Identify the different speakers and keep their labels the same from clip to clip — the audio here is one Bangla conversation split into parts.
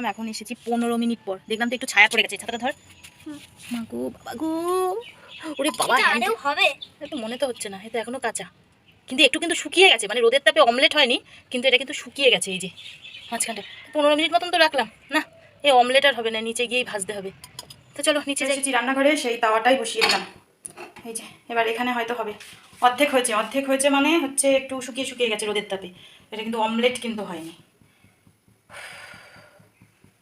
Speaker 1: আমি এখন এসেছি পনেরো মিনিট পর। দেখলাম তো একটু ছায়া পড়ে গেছে। ছাতাটা ধর। মা গো বাবা গো। ওরে বাবা
Speaker 2: হবে।
Speaker 1: তো মনে তো হচ্ছে না এটা এখনও কাঁচা। কিন্তু একটু কিন্তু শুকিয়ে গেছে মানে রোদের তাপে অমলেট হয়নি কিন্তু এটা কিন্তু শুকিয়ে গেছে এই যে। মাঝখানটা। পনেরো মিনিট মতন তো রাখলাম। না এই অমলেট আর হবে না নিচে গিয়েই ভাজতে হবে। তো চলো নিচে যাই।
Speaker 3: এসেছি রান্নাঘরে সেই তাওয়াটাই বসিয়ে দিলাম। এই যে এবার এখানে হয়তো হবে। অর্ধেক হয়েছে অর্ধেক হয়েছে মানে হচ্ছে একটু শুকিয়ে শুকিয়ে গেছে রোদের তাপে। এটা কিন্তু অমলেট কিন্তু হয়নি।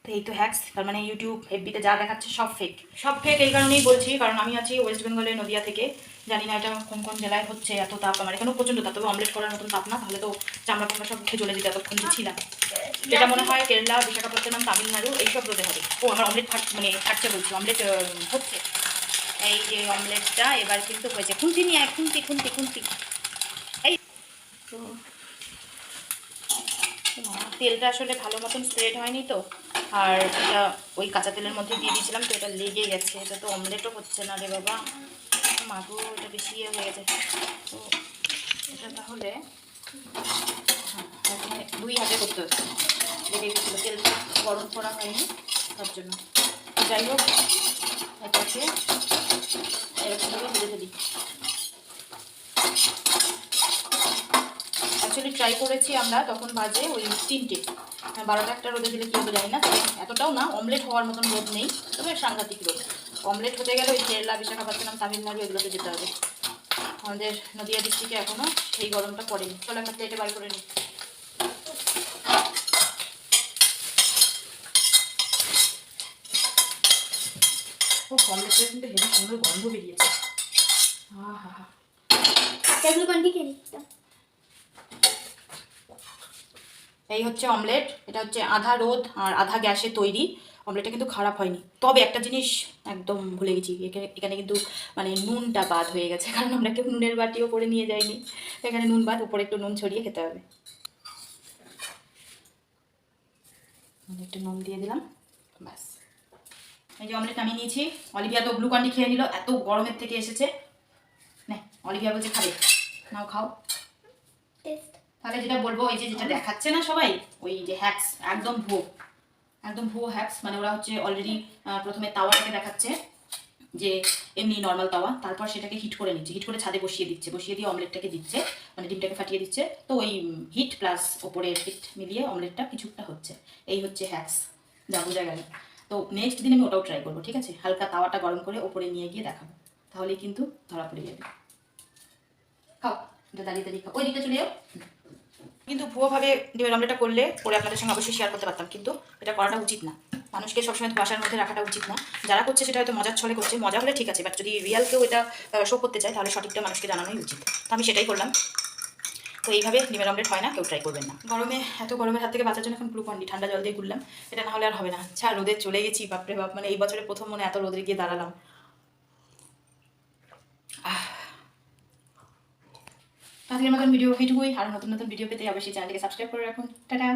Speaker 3: তো এই তো হ্যাক্স তার মানে ইউটিউব এফবিতে যা দেখাচ্ছে সব ফেক সব ফেক এই কারণেই বলছি কারণ আমি আছি ওয়েস্ট বেঙ্গলের নদিয়া থেকে। জানি না এটা কোন কোন জেলায় হচ্ছে এত তাপ আমার এখানেও প্রচণ্ড তাপ তবে অমলেট করার মতন তাপ না তাহলে তো চামড়া টামড়া সব উঠে চলে যেত এতক্ষণ যে ছিলাম এটা মনে হয় কেরালা বিশাখাপত্তনম তামিলনাড়ু এইসব রোদে হবে। ও আমার অমলেট ফাট মানে ফাটছে বলছি অমলেট হচ্ছে। এই যে অমলেটটা এবার কিন্তু হয়েছে। খুন্তি নিয়ে খুন্তি খুন্তি খুন্তি। এই তো তেলটা আসলে ভালো মতন স্প্রেড হয়নি তো। আর এটা ওই কাঁচা তেলের মধ্যে দিয়ে দিয়েছিলাম তো এটা লেগে গেছে। এটা তো অমলেটও হচ্ছে না রে বাবা। মাগো এটা বেশি ইয়ে হয়ে গেছে। তো এটা তাহলে হ্যাঁ, দুই হাতে করতে হচ্ছে। লেগে গেছিল। তেলটা গরম করা হয়নি তার জন্য। যাই হোক এটাকে এরকমভাবে ভেজে ফেলি অ্যাকচুয়ালি ট্রাই করেছি আমরা তখন বাজে ওই তিনটে। হ্যাঁ, বারোটা একটা রোদে দিলে কী হবে জানি না এতটাও না অমলেট হওয়ার মতন রোদ নেই তবে সাংঘাতিক রোদ। অমলেট হতে গেলে ওই কেরালা বিশাখাপত্তনম তামিলনাড়ু এগুলোতে যেতে হবে। আমাদের নদিয়া ডিস্ট্রিক্টে এখনও সেই গরমটা পড়েনি। চলো একটা প্লেটে বার করে নিই ও অমলেটটা কিন্তু হেভি সুন্দর গন্ধ বেরিয়েছে। হা হা হা
Speaker 2: এগুলো কোন দিকে নিচ্ছ
Speaker 3: এই হচ্ছে অমলেট এটা হচ্ছে আধা রোদ আর আধা গ্যাসে তৈরি। অমলেটটা কিন্তু খারাপ হয়নি। তবে একটা জিনিস একদম ভুলে গেছি এখানে কিন্তু মানে নুনটা বাদ হয়ে গেছে, কারণ আমরা কেউ নুনের বাটিও করে নিয়ে যাইনি। এখানে নুন বাদ, উপরে একটু নুন ছড়িয়ে খেতে হবে। একটু নুন দিয়ে দিলাম, ব্যাস। এই যে অমলেট আমি নিয়েছি, অলিভিয়া তো গ্লুকন্ডি খেয়ে নিল, এত গরমের থেকে এসেছে। নে, অলিভিয়া বলছে খাবে, নাও খাও।
Speaker 2: টেস্ট
Speaker 3: তাহলে যেটা বলব, ওই যে যেটা দেখাচ্ছে না সবাই, ওই যে হ্যাক্স একদম ভুয়ো একদম ভুয়ো হ্যাক্স মানে ওরা হচ্ছে অলরেডি প্রথমে তাওয়াটাকে দেখাচ্ছে, যে এমনি নর্মাল তাওয়া, তারপর সেটাকে হিট করে নিচ্ছে হিট করে ছাদে বসিয়ে দিচ্ছে, বসিয়ে দিয়ে অমলেটটাকে দিচ্ছে মানে ডিমটাকে ফাটিয়ে দিচ্ছে, তো ওই হিট প্লাস ওপরের হিট মিলিয়ে অমলেটটা কিছুটা হচ্ছে, এই হচ্ছে হ্যাক্স যা বোঝা গেল। তো নেক্সট দিন আমি ওটাও ট্রাই করব, ঠিক আছে? হালকা তাওয়াটা গরম করে ওপরে নিয়ে গিয়ে দেখাবো, তাহলেই কিন্তু ধরা পড়ে যাবে। এটা দাঁড়িয়ে দাঁড়িয়ে ওই দিকটা চলে যাও কিন্তু ভুয়োভাবে ডিমের অমলেটটা করলে পরে আপনাদের সঙ্গে অবশ্যই শেয়ার করতে পারতাম। কিন্তু এটা করাটা উচিত না। মানুষকে সবসময় বাসার মধ্যে রাখাটা উচিত না। যারা করছে সেটা হয়তো মজার ছলে করছে। মজা হলে ঠিক আছে বাট যদি রিয়াল কেউ এটা শো করতে চায় তাহলে সঠিকটা মানুষকে জানানোই উচিত। তো আমি সেটাই করলাম। তো এইভাবে ডিমের অমলেট হয় না কেউ ট্রাই করবেন না। গরমে এত গরমের হাত থেকে বাঁচার জন্য এখন গ্লুকন্ডি ঠান্ডা জল দিয়ে গুললাম। এটা না হলে আর হবে না। আচ্ছা রোদে চলে গেছি বাপরে বাপ মানে এই বছরে প্রথম মনে এত রোদে গিয়ে দাঁড়ালাম। আজকের মতন ভিডিও এইটুকুই আর নতুন নতুন ভিডিও পেতে অবশ্যই চ্যানেলটিকে সাবস্ক্রাইব করে রাখুন। টাটা!